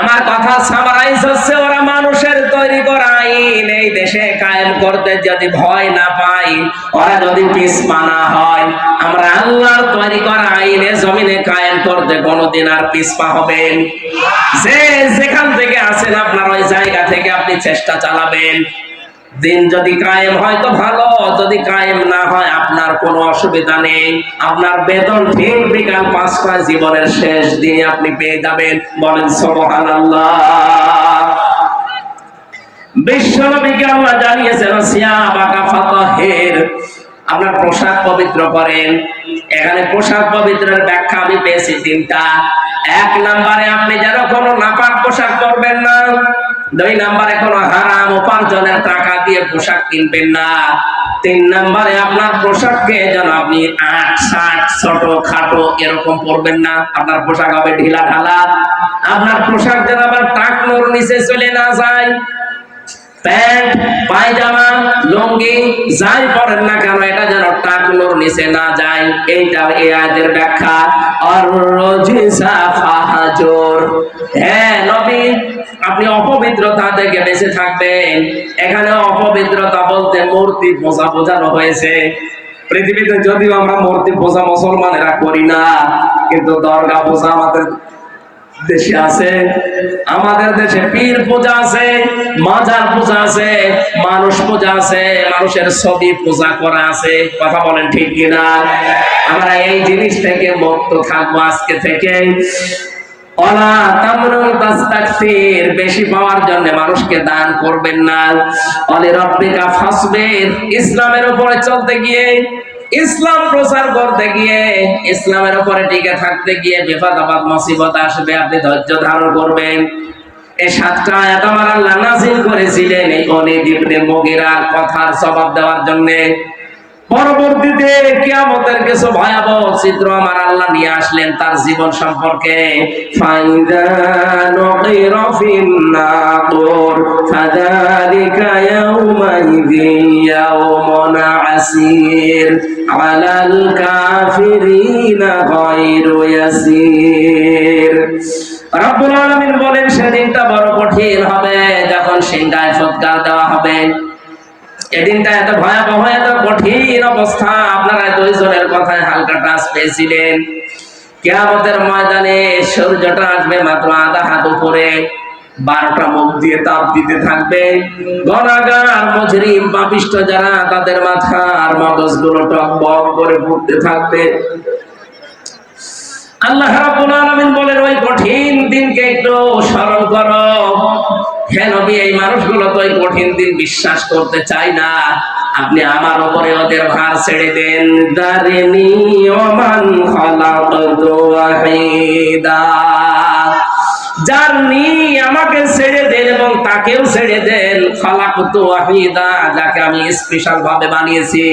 আমার কথা সামারাইজ হচ্ছে ওরা মানুষের তৈরি করা আইন, এই দেশে কায়েম করতে যদি ভয় না পাই, ওরা যদি পিছপা না হয়, আমরা আল্লাহর তৈরি করা আইনে জমিনে কায়েম করতে কোনোদিন আর পিছপা হবেন। যে যেখান থেকে আছেন, আপনার ওই জায়গা থেকে আপনি চেষ্টা চালাবেন। দিন যদি কায়েম হয় তো ভালো, যদি কায়েম না হয় আপনার কোনো অসুবিধা নেই। আপনার বেতন ঠিক বিকাল পাঁচটায় জীবনের শেষ দিনে আপনি পেয়ে যাবেন। বলেন সোহান বিশ্বনবীকে আল্লাহ জানিয়েছেন আপনার পোশাক পবিত্র করেন। এখানে পোশাক পবিত্রের ব্যাখ্যা আমি পেয়েছি তিনটা। এক নম্বরে আপনি যেন কোনো নাপাক পোশাক পরবেন না। দুই নাম্বারে কোনো হারাম উপার্জনের টাকা দিয়ে পোশাক কিনবেন না। তিন নাম্বারে আপনার পোশাককে যেন আপনি আট, ষাট, ছোট, খাটো এরকম পরবেন না। আপনার পোশাক হবে ঢিলা ঢালা। আপনার পোশাক যেন আবার টাকনোর নিচে চলে না যায়। প্যান্ট, পায়জামা, লুঙ্গি, যাই পরেন না কেন, এটা যেন টাকলোর নিচে না যায় এইটা এই আয়াতের ব্যাখ্যা হ্যাঁ নবী, আপনি অপবিত্রতা থেকে বেঁচে থাকবেন। এখানে অপবিত্রতা বলতে মূর্তি পূজা বোঝানো হয়েছে। পৃথিবীতে যদিও আমরা মূর্তি পূজা মুসলমানেরা করি না, কিন্তু দরগা পূজা আমাদের দেশে আছে, আমাদের দেশে পীর পূজা আছে, মাজার পূজা আছে, মানুষ পূজা আছে, মানুষের ছবি পূজা করা আছে, কথা বলেন ঠিক কিনা? আমরা এই জিনিস থেকে মুক্ত থাকব আজকে থেকে। বেশি পাওয়ার জন্য মানুষকে দান করবেন না। অলি ইসলামের উপরে চলতে গিয়ে ইসলাম প্রচার করতে গিয়ে, ইসলামের উপরে টিকে থাকতে গিয়ে বিপদ আপদ মুসিবত আসবে, আপনি ধৈর্য ধারণ করবেন। এই সাতটা আয়াত আমার আল্লাহ নাজিল করেছিলেন এই অনেক ইবনে মুগিরার কথার জবাব দেওয়ার জন্য। পরবর্তীতে কিয়ামতের কিছু ভয়াবহ চিত্র আমার আল্লাহ নিয়ে আসলেন তার জীবন সম্পর্কে। রব্বুল আলামিন বলেন সেদিনটা বড় কঠিন হবে যখন সিংহায় ফুৎকার দেওয়া হবে। এদিনটা এত ভয়াবহ, এত কঠিন অবস্থা। আপনারা দুইজনের কথায় হালকা টাচ পেয়েছিলেন। কেয়ামতের ময়দানে সূর্যটা আসবে মাত্র আধা হাত উপরে। বারোটা মুখ দিয়ে তাপ দিতে থাকবে। গণাগার, মজরিম পাপিষ্ট যারা, তাদের মাথার মগজগুলো টক বক করে ফুটতে থাকবে। আল্লাহ রাব্বুল আলামিন বলেন, ওই কঠিন দিনকে একটু স্মরণ করো। হে নবী এই মানুষগুলো তো এই কঠিন দিন বিশ্বাস করতে চায় না? আপনি আমার উপরে ওদের ভার ছেড়ে দেন। দারিনি ওমান খালাকতু ওয়াহিদা যার নি আমাকে ছেড়ে দেন এবং তাকেও ছেড়ে দেন খালাকতু ওয়াহিদা যাকে আমি স্পেশাল ভাবে বানিয়েছি।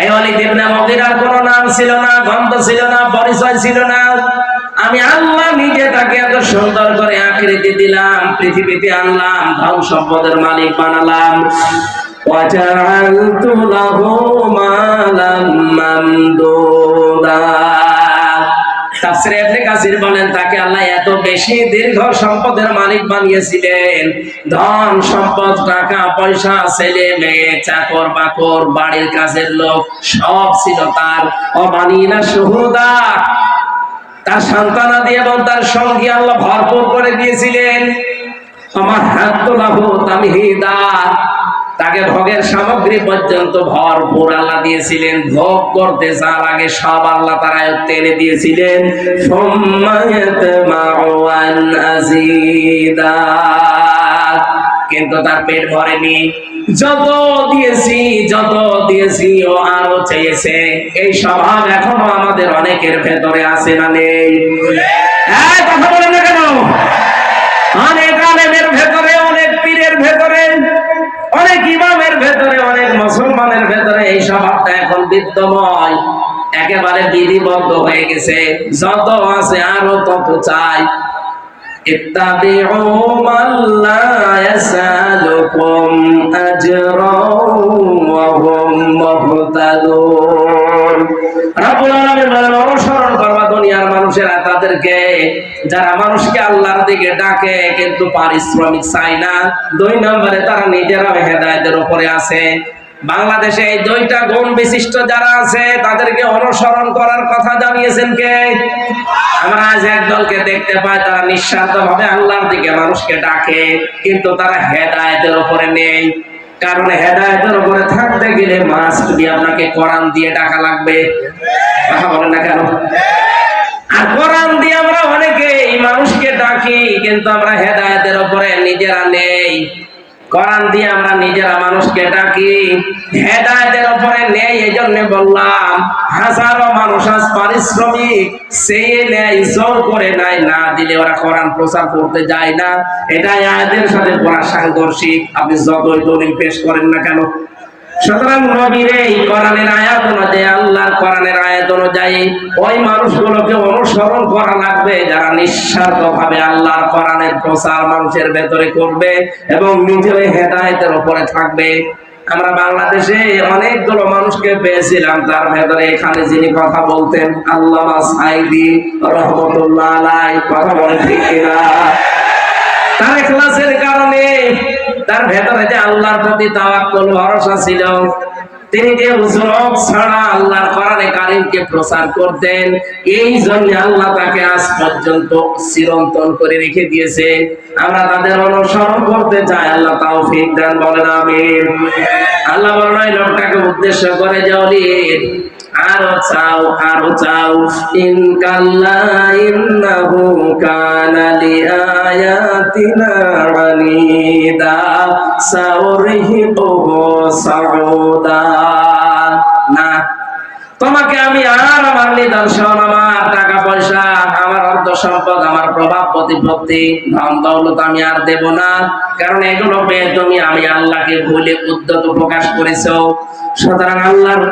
এই অলিদ ইবনে মুগিরার কোনো নাম ছিল না, গন্ধ ছিল না, পরিচয় ছিল না। আমি আল্লাহ নিজে তাকে এত সুন্দর করে আকৃতি দিলাম পৃথিবীতে আনলাম ধন সম্পদের মালিক বানালাম وجعلت له مالا ممدودا তাফসিরে ইবনে কাসির বলেন তাকে আল্লাহ এত বেশি দীর্ঘ সম্পদের মালিক বানিয়েছিলেন ধন সম্পদ টাকা পয়সা ছেলে মেয়ে চাকর বাকর বাড়ির কাজের লোক সব ছিল তার অমানিনা সুহুদা তার সন্তানাদি এবং তার সঙ্গী আল্লাহ ভরপুর করে দিয়েছিলেন। আমার হাত তোলাহু তামহিদা, তাকে ভোগের সামগ্রী পর্যন্ত ভরপুর আল্লাহ দিয়েছিলেন। ভোগ করতে যার আগে সব আল্লাহ তার এনে দিয়েছিলেন। সম্মায়ত মাওয়ান আজিদা কিন্তু তার পেট ভরেনি। যত দিয়েছি যত দিয়েছি ও আরও চেয়েছে। এই স্বভাব এখনও আমাদের অনেকের ভেতরে আছে না নেই। কথা বলেন না কেন? অনেক আলেমের ভেতরে, অনেক পীরের ভেতরে, অনেক ইমামের ভেতরে, অনেক মুসলমানের ভেতরে এই স্বভাবটা এখন বিদ্যময় একেবারে বিধিবদ্ধ হয়ে গেছে। যত আছে আরও তত চাই। اتبعوا من لا يسألكم أجرا وهم مهتدون رب العالمين বলেন অনুসরণ তাদেরকে যারা মানুষকে আল্লাহর দিকে ডাকে কিন্তু পারিশ্রমিক চায় না দুই নম্বরে তারা নিজেরাও হেদায়তের উপরে আছে বাংলাদেশে এই দুইটা গুণ বিশিষ্ট যারা আছে, তাদেরকে অনুসরণ করার কথা জানিয়েছেন কে? আমরা আজ একদলকে দেখতে পাই, তারা নিঃস্বার্থ ভাবে আল্লাহর দিকে মানুষকে ডাকে, কিন্তু তারা হেদায়তের উপরে নেই। কারণ হেদায়তের উপরে থাকতে গেলে মাস্ট বি আপনাকে কোরআন দিয়ে ডাকা লাগবে। কথা বলেন না কেন? আর কোরআন দিয়ে আমরা অনেকে এই মানুষকে ডাকি, কিন্তু আমরা হেদায়তের উপরে নিজেরা নেই। কোরআন দিয়ে আমরা নিজেরা মানুষকে ডাকি, হেদায়তের উপরে নেই এই জন্য বললাম, হাজারো মানুষ আজ পারিশ্রমিক সে নেয় জোর করে নাই, না দিলে ওরা কোরআন প্রচার করতে যায় না। এটাই আয়াতের সাথে পড়া সাংঘর্ষিক। আপনি যতই দলিল পেশ করেন না কেন সুতরাং নবীর এই কোরআনের আয়াত অনুযায়ী, আল্লাহর কোরআনের আয়াত অনুযায়ী ওই মানুষগুলোকে অনুসরণ করা লাগবে যারা আল্লাহর কোরআনের প্রচার মানুষের ভেতরে করবে এবং উপরে থাকবে। আমরা বাংলাদেশে অনেকগুলো মানুষকে পেয়েছিলাম, তার ভেতরে এখানে যিনি কথা বলতেন, আল্লামা সাইদি রহমতুল্লাহ কথা বলে ঠিক কিনা? তার এখলাসের কারণে তার ভেতরে যে আল্লাহর প্রতি তাওয়াক্কুল ভরসা ছিল, তিনি যে উজরক ছাড়া আল্লাহর কোরআনে কারিমকে প্রচার করতেন, এই জন্য আল্লাহ তাকে আজ পর্যন্ত চিরন্তন করে রেখে দিয়েছে। আমরা তাদের অনুসরণ করতে চাই, আল্লাহ তাওফিক দেন বলেন, আমিন। আল্লাহ বলেন, ওই লোকটাকে উদ্দেশ্য করে যে জলির আরও চাও আরও চাও। ইন কাল্লা ইন্নাহু কানা লিআয়াতিনা আনিদা সাউরিহিবুহু সাউদা তোমাকে আমি আর আমার নিদর্শন, আমার টাকা পয়সা আমার অর্থ সম্পদ আমার প্রভাব, প্রতিপত্তি, ধন দৌলত আমি আর দেব না। কারণ এগুলো পেয়ে তুমি আমি আল্লাহকে ভুলে উদ্যত প্রকাশ করেছ। সুতরাং আল্লাহর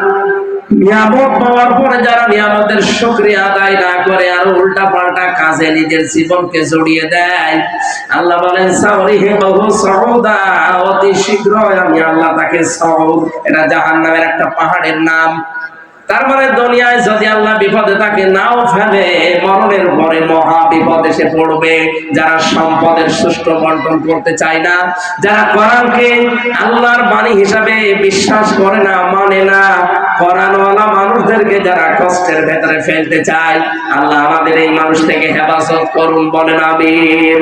নিয়ামত পাওয়ার পরে যারা নিয়ামতের শুকরিয়া আদায় না করে আর উল্টা পাল্টা কাজে নিজের জীবনকে জড়িয়ে দেয়, আল্লাহ বলেন সাউরি হে বহু সৌদা অতি শীঘ্র আমি আল্লাহ তাকে সৌদ এটা জাহান্নামের একটা পাহাড়ের নাম। তার মানে দুনিয়ায় যদি আল্লাহ বিপদে তাকে নাও ফেলে। মরণের পরে মহা বিপদ এসে পড়বে। যারা সম্পদের সুষ্ঠু বন্টন করতে চায় না, যারা কোরআনকে আল্লাহর বাণী হিসাবে বিশ্বাস করে না মানে না, কোরআনওয়ালা মানুষদেরকে যারা কষ্টের ভেতরে ফেলতে চায়, আল্লাহ আমাদের এই মানুষ থেকে হেফাজত করুন, বলেন আমিন।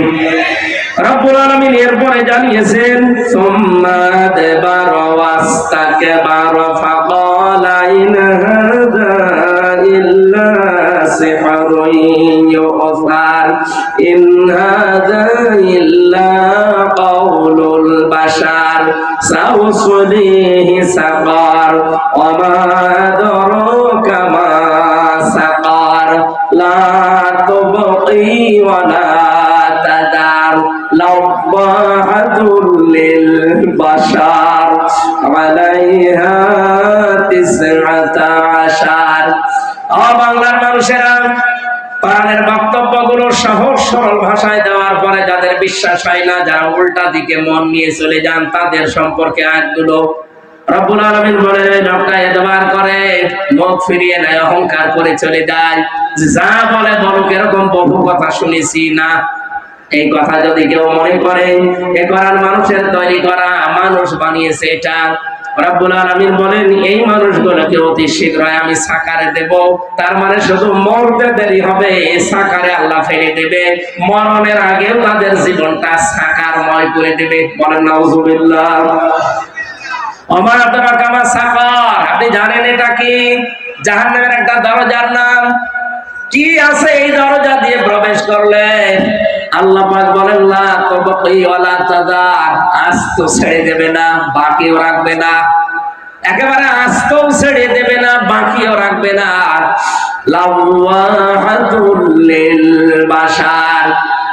রব্বুল আলামিন এরপরে জানিয়েছেন, সুম্মা দেবার ওয়াস্তাকবার ফাকালা ইন হাযা ইল্লা سحر يؤثر إن هذا إلا قول البشر سأصليه سقر وما أدراك ما سقر لا تبقي ولا تدر لوضاحة للبشر عليها تسعة عشر বাংলার মানুষেরা কোরআনের বক্তব্যগুলো সহজ সরল ভাষায় দেওয়ার পরে যাদের বিশ্বাস হয় না, যারা উল্টা দিকে মন নিয়ে চলে যান, তাদের সম্পর্কে আয়াতগুলো অহংকার করে চলে যায়। যা বলে শুনেছি না। এই কথা যদি কেউ মনে করে মানুষের তৈরি করা মানুষ বানিয়েছে এটা। রব্বুল আলামিন বলেন, এই মানুষগুলোকে অতি শীঘ্রই আমি সাকারে দেব। তার মানে শুধু মরতে দেরি হবে, এই সাকারে আল্লাহ ফেলে দেবে। মরণের আগে তাদের জীবনটা সাকারময় করে দেবে। বলেন, নাউজুবিল্লাহ। আব্দুল কামা সাকার। আপনি জানেন এটা কি? জাহান্নামের একটা দরজার নাম। কি আছে এই দরজা দিয়ে প্রবেশ করলে? আল্লাহ পাক বলেন, লা তবকি ওয়ালা তাদার। আস্ত ছেড়ে দেবে না, বাকিও রাখবে না। একেবারে আস্তও ছেড়ে দেবে না, বাকিও রাখবে না।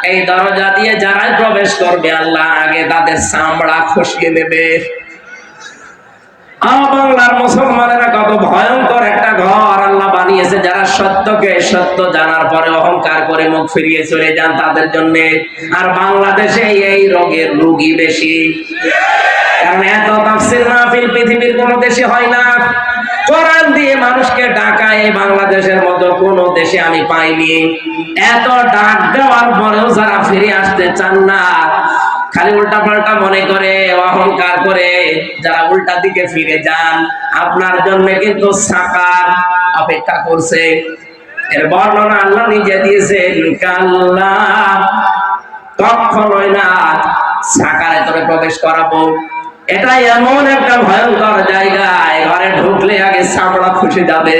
এই দরজা দিয়ে যারাই প্রবেশ করবে, আল্লাহ আগে তাদের চামড়া খসকে আ বাংলার মুসলমানেরা কত ভয়ঙ্কর একটা ঘর আল্লাহ বানিয়েছে, যারা সত্যকে সত্য জানার পরে অহংকার করে মুখ ফিরিয়ে চলে যান তাদের জন্য। আর বাংলাদেশে এই রোগের রোগী বেশি। কারণ এত তাফসির মাহফিল পৃথিবীর কোন দেশে হয় না। কোরআন দিয়ে মানুষকে ডাকায় বাংলাদেশের মতো কোন দেশে আমি পাইনি। এত ডাক দেওয়ার পরেও যারা ফিরে আসতে চান না খালি উল্টা পাল্টা মনে করে, অহংকার করে যারা উল্টা দিকে ফিরে যান, আপনার জন্য কিন্তু সাকার অপেক্ষা করছে। এর বর্ণনা আল্লাহ নিজে দিয়েছেন, কাল্লা কখনোই না সাকারে তোরে প্রবেশ করাবো। এটা এমন একটা ভয়ঙ্কর জায়গা এ ঘরে ঢুকলে আগে চামড়া খুশি যাবে।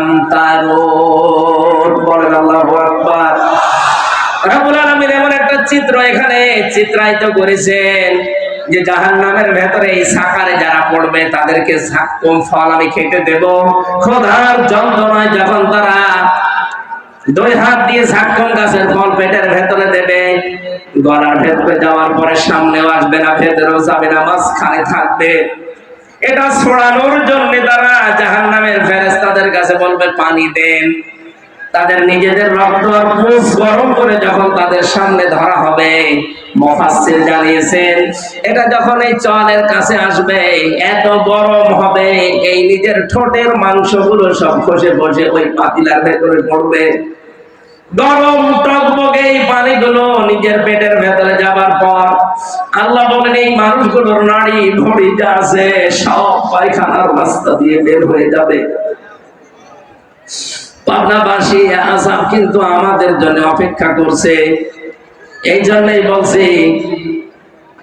চিত্র এখানে চিত্রায়িত করেছেন যে ভেতরে যারা পড়বে তাদেরকে ফল আমি খেতে যখন তারা দুই হাত দিয়ে গাছের ফল পেটের ভেতরে দেবে, গলার ভেতরে যাওয়ার পরে সামনেও আসবে না, ভেতরেও যাবে না, মাঝখানে থাকবে। এটা ছড়ানোর জন্য তারা জাহান নামের ফেরেস্তাদের কাছে বলবে, পানি দেন। তাদের নিজেদের রক্ত গরম করে যখন তাদের সামনে ধরা হবে মফাসিল জানিয়েছেন, এটা যখন এই চলের কাছে আসবে, এত গরম হবে, এই নিজের ঠোঁটের মাংসগুলো সব খসে বসে ওই পাতিলার ভেতরে পড়বে। গরম টকবকে এই পানিগুলো নিজের পেটের ভেতরে যাবার পর আল্লাহ বলেন, এই মানুষগুলোর ভড়ি যা আছে সব পায়খানার রাস্তা দিয়ে বের হয়ে যাবে। পাবনাবাসী আসাম কিন্তু আমাদের জন্য অপেক্ষা করছে। এই জন্যই বলছি